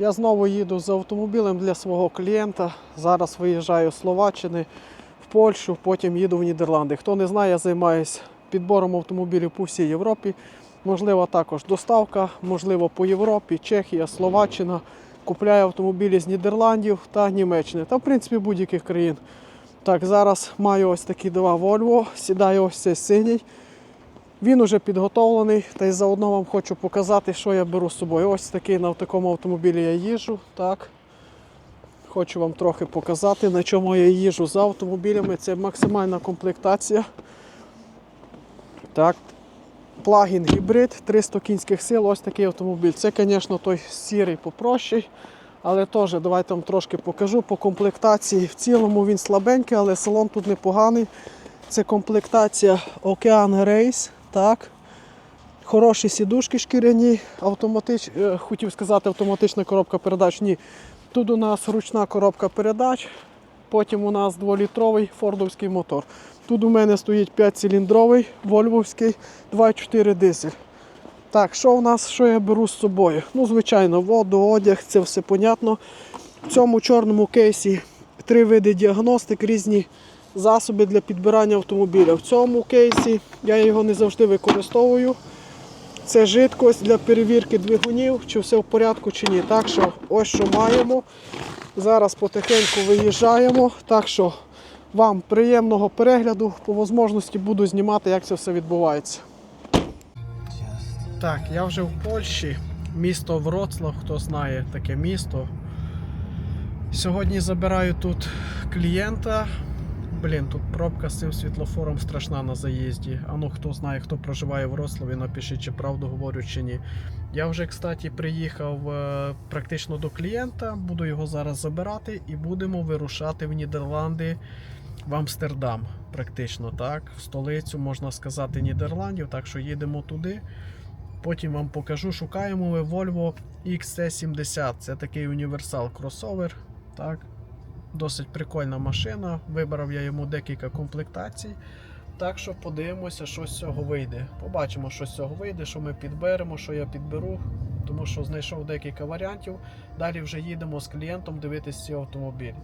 Я знову їду з автомобілем для свого клієнта. Зараз виїжджаю з Словаччини в Польщу, потім їду в Нідерланди. Хто не знає, я займаюся підбором автомобілів по всій Європі. Можливо, також доставка, можливо, по Європі, Чехія, Словаччина. Купляю автомобілі з Нідерландів та Німеччини та в принципі будь-яких країн. Так, зараз маю ось такі два Volvo, сідаю ось цей синій. Він уже підготовлений, та й заодно вам хочу показати, що я беру з собою. Ось такий на такому автомобілі я їжджу. Так. Хочу вам трохи показати, на чому я їжджу за автомобілями. Це максимальна комплектація. Так. Плагін гібрид, 300 кінських сил, ось такий автомобіль. Це, звісно, той сірий попрощий. Але теж давайте вам трошки покажу по комплектації. В цілому він слабенький, але салон тут непоганий. Це комплектація Ocean Race. Так. Хороші сідушки шкіряні, автоматич... е, хотів сказати автоматична коробка передач. Ні. Тут у нас ручна коробка передач, потім у нас 2-літровий фордовський мотор. Тут у мене стоїть 5-циліндровий вольвовський 2.4 дизель. Так, що у нас, що я беру з собою? Ну, звичайно, воду, одяг, це все понятно. В цьому чорному кейсі три види діагностик, різні засоби для підбирання автомобіля. В цьому кейсі я його не завжди використовую. Це жидкость для перевірки двигунів, чи все в порядку, чи ні. Так що ось що маємо. Зараз потихеньку виїжджаємо. Так що вам приємного перегляду. По можливості буду знімати, як це все відбувається. Так, я вже в Польщі, місто Вроцлав, хто знає таке місто. Сьогодні забираю тут клієнта. Блін, тут пробка з цим світлофором страшна на заїзді. А ну хто знає, хто проживає в Вроцлаві, напишіть, чи правду говорю, чи ні. Я вже, кстати, приїхав е, практично до клієнта, буду його зараз забирати і будемо вирушати в Нідерланди, в Амстердам. Практично так. В столицю, можна сказати, Нідерландів. Так що їдемо туди. Потім вам покажу. Шукаємо ми Volvo XC70. Це такий універсал кросовер. Так. Досить прикольна машина. Вибрав я йому декілька комплектацій. Так що подивимося, що з цього вийде. Побачимо, що з цього вийде, що ми підберемо, що я підберу. Тому що знайшов декілька варіантів. Далі вже їдемо з клієнтом дивитися ці автомобілі.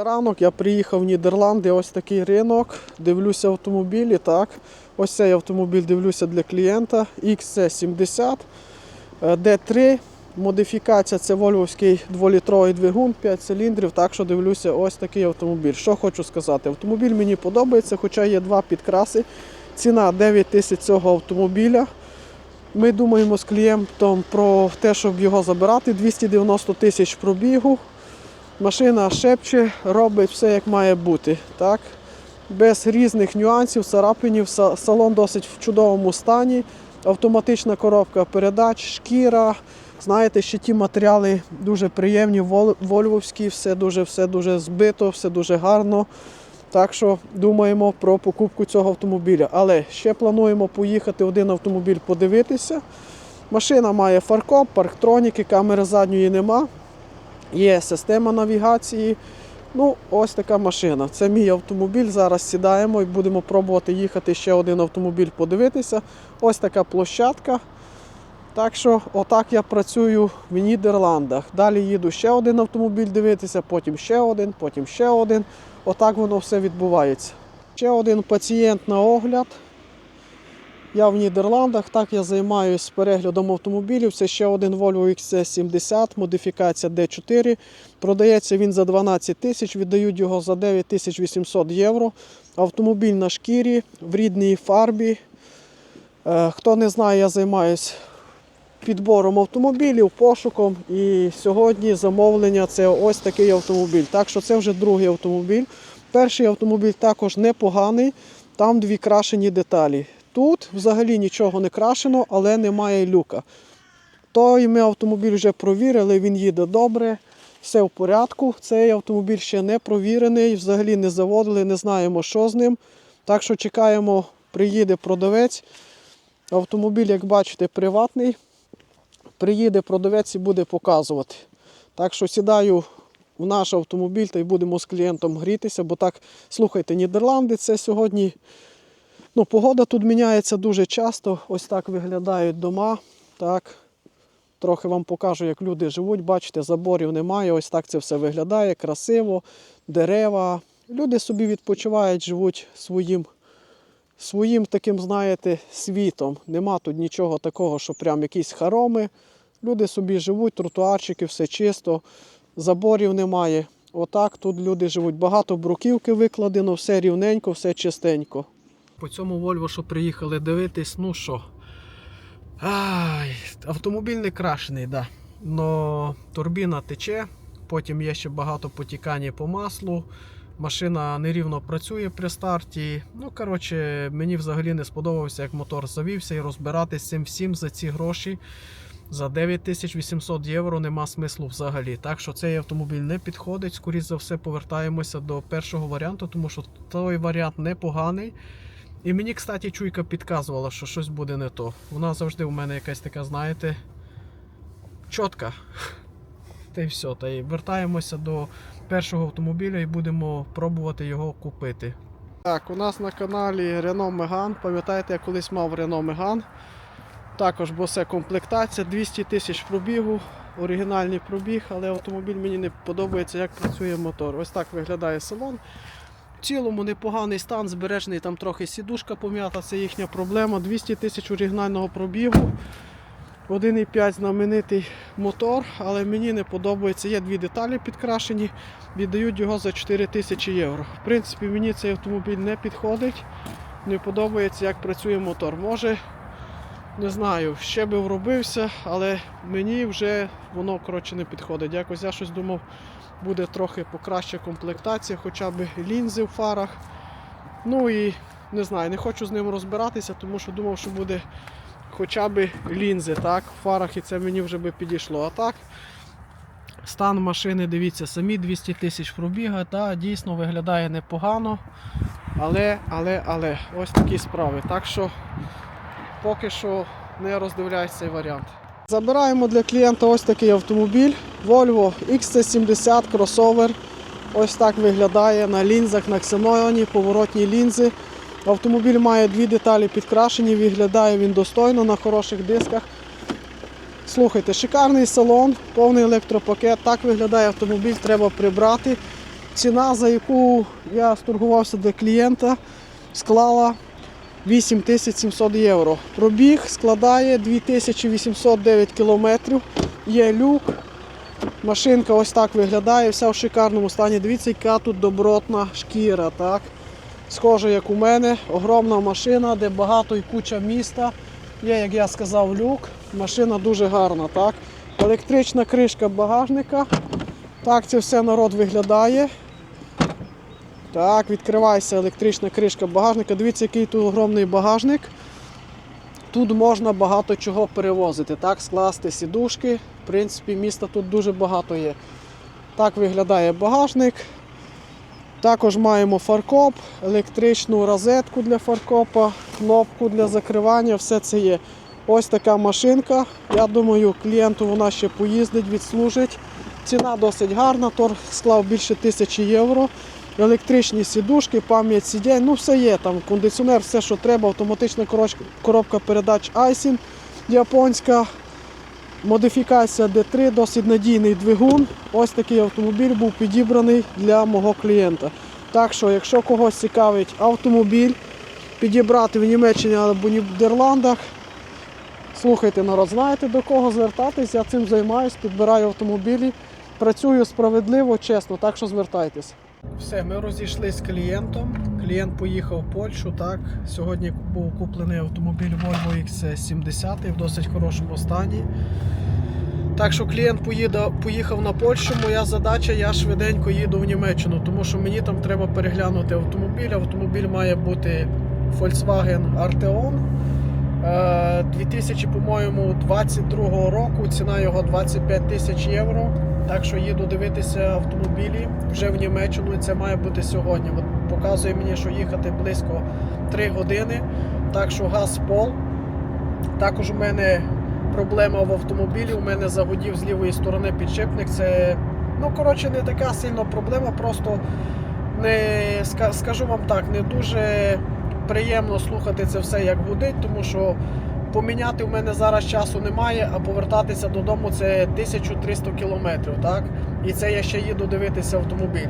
Вже ранок я приїхав в Нідерланди, ось такий ринок. Дивлюся автомобілі. так. Ось цей автомобіль дивлюся для клієнта. XC70 е, D3. Модифікація це вольвовський 2-літровий двигун, 5 циліндрів. Так що дивлюся ось такий автомобіль. Що хочу сказати, автомобіль мені подобається, хоча є два підкраси. Ціна 9 тисяч цього автомобіля. Ми думаємо з клієнтом про те, щоб його забирати. 290 тисяч пробігу. Машина шепче, робить все як має бути. Так? Без різних нюансів, царапинів, салон досить в чудовому стані. Автоматична коробка передач, шкіра. Знаєте, ще ті матеріали дуже приємні, вольвовські, все дуже, все дуже збито, все дуже гарно. Так що думаємо про покупку цього автомобіля. Але ще плануємо поїхати один автомобіль подивитися. Машина має фаркоп, парктроніки, камери задньої нема. Є система навігації. Ну, ось така машина. Це мій автомобіль. Зараз сідаємо і будемо пробувати їхати ще один автомобіль подивитися. Ось така площадка. Так що, отак я працюю в Нідерландах. Далі їду ще один автомобіль дивитися, потім ще один, потім ще один. Отак воно все відбувається. Ще один пацієнт на огляд. Я в Нідерландах, так я займаюся переглядом автомобілів. Це ще один Volvo XC70, модифікація D4. Продається він за 12 тисяч, віддають його за 9800 євро. Автомобіль на шкірі, в рідній фарбі. Е, Хто не знає, я займаюся підбором автомобілів, пошуком. І сьогодні замовлення це ось такий автомобіль. Так що це вже другий автомобіль. Перший автомобіль також непоганий, там дві крашені деталі. Тут взагалі нічого не крашено, але немає люка. Той ми автомобіль вже провірили, він їде добре, все в порядку. Цей автомобіль ще не провірений, взагалі не заводили, не знаємо, що з ним. Так що чекаємо, приїде продавець. Автомобіль, як бачите, приватний. Приїде продавець і буде показувати. Так що сідаю в наш автомобіль та й будемо з клієнтом грітися, бо так, слухайте, Нідерланди це сьогодні. Ну, погода тут міняється дуже часто. Ось так виглядають дома. Так. Трохи вам покажу, як люди живуть. Бачите, заборів немає. Ось так це все виглядає, красиво, дерева. Люди собі відпочивають, живуть своїм, своїм таким, знаєте, світом. Нема тут нічого такого, що прям якісь хароми. Люди собі живуть, тротуарчики, все чисто, заборів немає. Отак тут люди живуть. Багато бруківки викладено, все рівненько, все чистенько. По цьому Вольво, що приїхали дивитись, ну що. Ай, автомобіль не крашений, да. Но турбіна тече, потім є ще багато потікання по маслу. Машина нерівно працює при старті. Ну, коротше, мені взагалі не сподобався, як мотор завівся і розбиратись цим всім за ці гроші. За 9800 євро нема смислу взагалі. Так що цей автомобіль не підходить. Скоріше за все, повертаємося до першого варіанту, тому що той варіант непоганий. І мені, кстати, чуйка підказувала, що щось буде не то. Вона завжди у мене якась така, знаєте, чітка. Та й все. Та й вертаємося до першого автомобіля і будемо пробувати його купити. Так, у нас на каналі Renault Megane. Пам'ятаєте, я колись мав Renault Megane. Також босе комплектація, 200 тисяч пробігу, оригінальний пробіг, але автомобіль мені не подобається, як працює мотор. Ось так виглядає салон. В цілому непоганий стан, збережений, там трохи сідушка пом'ята, це їхня проблема. 200 тисяч оригінального пробігу. 1,5 знаменитий мотор, але мені не подобається. Є дві деталі підкрашені, віддають його за 4 тисячі євро. В принципі, мені цей автомобіль не підходить, не подобається, як працює мотор. Може, не знаю, ще би вробився, але мені вже воно коротше не підходить. Якось я щось думав, буде трохи покраща комплектація, хоча б лінзи в фарах. Ну і не знаю, не хочу з ним розбиратися, тому що думав, що буде хоча б лінзи так, в фарах і це мені вже би підійшло. А так, стан машини, дивіться, самі 200 тисяч пробіга, та дійсно виглядає непогано. Але, але, але, ось такі справи. Так що поки що не роздивляюсь цей варіант. Забираємо для клієнта ось такий автомобіль Volvo XC70 кросовер. Ось так виглядає на лінзах на ксеноні, поворотні лінзи. Автомобіль має дві деталі підкрашені, виглядає він достойно на хороших дисках. Слухайте, шикарний салон, повний електропакет. Так виглядає автомобіль, треба прибрати. Ціна, за яку я сторгувався для клієнта, склала 8700 євро. Пробіг складає 2809 кілометрів. Є люк. Машинка ось так виглядає, вся в шикарному стані. Дивіться, яка тут добротна шкіра. так? Схоже, як у мене. Огромна машина, де багато і куча міста. Є, як я сказав, люк. Машина дуже гарна. так? Електрична кришка багажника. Так це все народ виглядає. Так, відкривається електрична кришка багажника. Дивіться, який тут огромний багажник. Тут можна багато чого перевозити. Так, скласти сідушки. В принципі, міста тут дуже багато є. Так виглядає багажник. Також маємо фаркоп, електричну розетку для фаркопа, кнопку для закривання, все це є. Ось така машинка. Я думаю, клієнту вона ще поїздить, відслужить. Ціна досить гарна, торг склав більше тисячі євро. Електричні сідушки, пам'ять сидінь, ну все є. Там кондиціонер, все, що треба, автоматична коробка передач Aisin японська. Модифікація D3, досить надійний двигун. Ось такий автомобіль був підібраний для мого клієнта. Так що, якщо когось цікавить автомобіль, підібрати в Німеччині або Нідерландах, слухайте народ, знаєте до кого звертатись, я цим займаюся, підбираю автомобілі, працюю справедливо, чесно, так що звертайтесь. Все, ми розійшлися з клієнтом. Клієнт поїхав в Польщу. Так. Сьогодні був куплений автомобіль Volvo XC70 в досить хорошому стані. Так що клієнт поїде, поїхав на Польщу. Моя задача, я швиденько їду в Німеччину, тому що мені там треба переглянути автомобіль. Автомобіль має бути Volkswagen Arteon. Е, 2000, по-моєму, 22 року. Ціна його 25 тисяч євро. Так що їду дивитися автомобілі вже в Німеччину. І це має бути сьогодні. От показує мені, що їхати близько 3 години. Так що газ пол. Також у мене проблема в автомобілі. У мене загудів з лівої сторони підшипник. Це, ну, коротше, не така сильна проблема, просто не скажу вам так, не дуже приємно слухати це все, як гудить, тому що поміняти в мене зараз часу немає, а повертатися додому це 1300 кілометрів. Так? І це я ще їду дивитися автомобіль.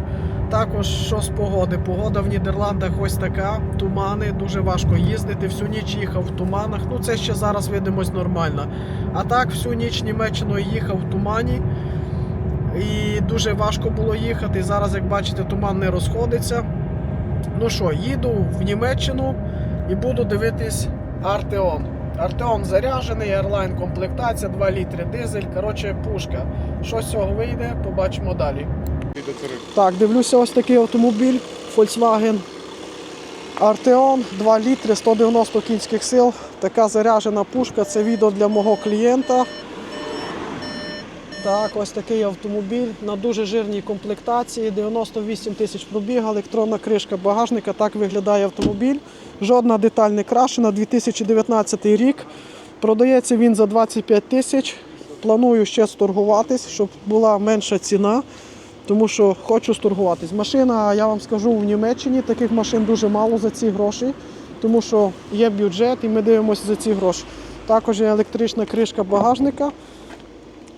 Також що з погоди? Погода в Нідерландах ось така, тумани, дуже важко їздити. Всю ніч їхав в туманах. Ну це ще зараз видимось нормально. А так, всю ніч Німеччиною їхав в тумані. І дуже важко було їхати. Зараз, як бачите, туман не розходиться. Ну що, їду в Німеччину і буду дивитись Артеон. Артеон заряджений, Airline комплектація, 2 літри дизель. Коротше, пушка. Що з цього вийде, побачимо далі. Так, дивлюся ось такий автомобіль Volkswagen Arteon 2 літри, 190 кінських сил. Така заряджена пушка. Це відео для мого клієнта. Так, ось такий автомобіль на дуже жирній комплектації, 98 тисяч пробіг, електронна кришка багажника. Так виглядає автомобіль. Жодна деталь не крашена, 2019 рік. Продається він за 25 тисяч. Планую ще сторгуватись, щоб була менша ціна, тому що хочу сторгуватись. Машина, я вам скажу, в Німеччині таких машин дуже мало за ці гроші, тому що є бюджет і ми дивимося за ці гроші. Також є електрична кришка багажника.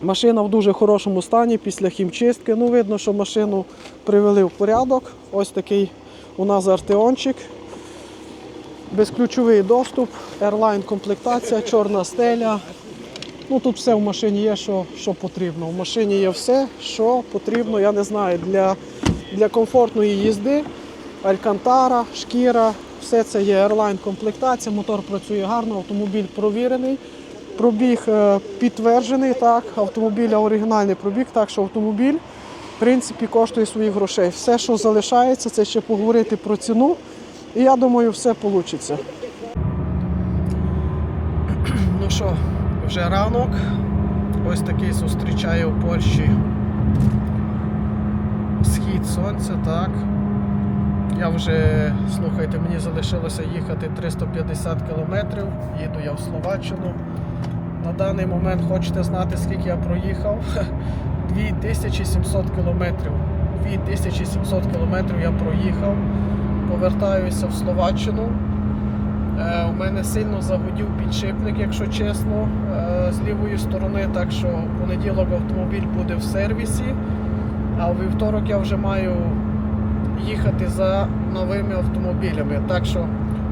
Машина в дуже хорошому стані після хімчистки. Ну, видно, що машину привели в порядок. Ось такий у нас артеончик. Безключовий доступ, Airline комплектація, чорна стеля. Ну, тут все в машині є, що, що потрібно. В машині є все, що потрібно, я не знаю, для, для комфортної їзди. Алькантара, шкіра, все це є Airline комплектація, мотор працює гарно, автомобіль провірений. Пробіг е, підтверджений, так, автомобіля оригінальний пробіг, так що автомобіль в принципі коштує своїх грошей. Все, що залишається, це ще поговорити про ціну. І я думаю, все вийде. Ну що, вже ранок. Ось такий зустрічає у Польщі схід сонця, так. Я вже, слухайте, мені залишилося їхати 350 кілометрів. Їду я в Словаччину. На даний момент хочете знати, скільки я проїхав? 2700 кілометрів. 2700 кілометрів я проїхав. Повертаюся в Словаччину. Е, у мене сильно загудів підшипник, якщо чесно, е, з лівої сторони, так що в понеділок автомобіль буде в сервісі, а у вівторок я вже маю їхати за новими автомобілями. Так що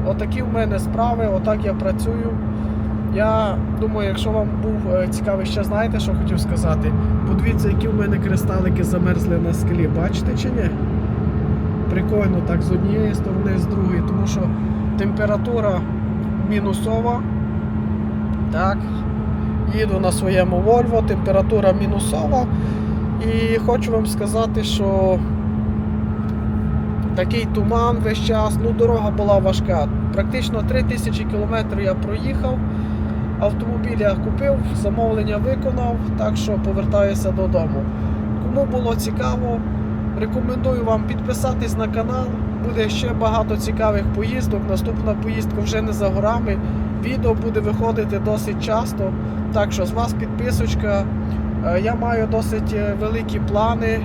отакі в мене справи, отак я працюю. Я думаю, якщо вам був е, цікавий, ще знаєте, що хотів сказати. Подивіться, які в мене кристалики замерзли на склі. Бачите чи ні? Прикольно так з однієї сторони, з другої, тому що температура мінусова. Так. Їду на своєму Volvo, температура мінусова. І хочу вам сказати, що такий туман весь час, ну дорога була важка. Практично 3000 кілометрів я проїхав. Автомобіль я купив, замовлення виконав, так що повертаюся додому. Кому було цікаво, рекомендую вам підписатись на канал. Буде ще багато цікавих поїздок. Наступна поїздка вже не за горами. Відео буде виходити досить часто. Так що з вас підписочка. Е, Я маю досить е, великі плани,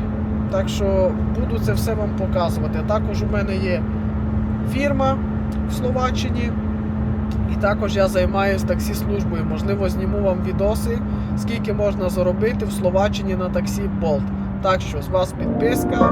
так що буду це все вам показувати. Також у мене є фірма в Словаччині. І також я займаюся таксі-службою. Можливо, зніму вам відоси, скільки можна заробити в Словаччині на таксі Болт. Так що з вас підписка.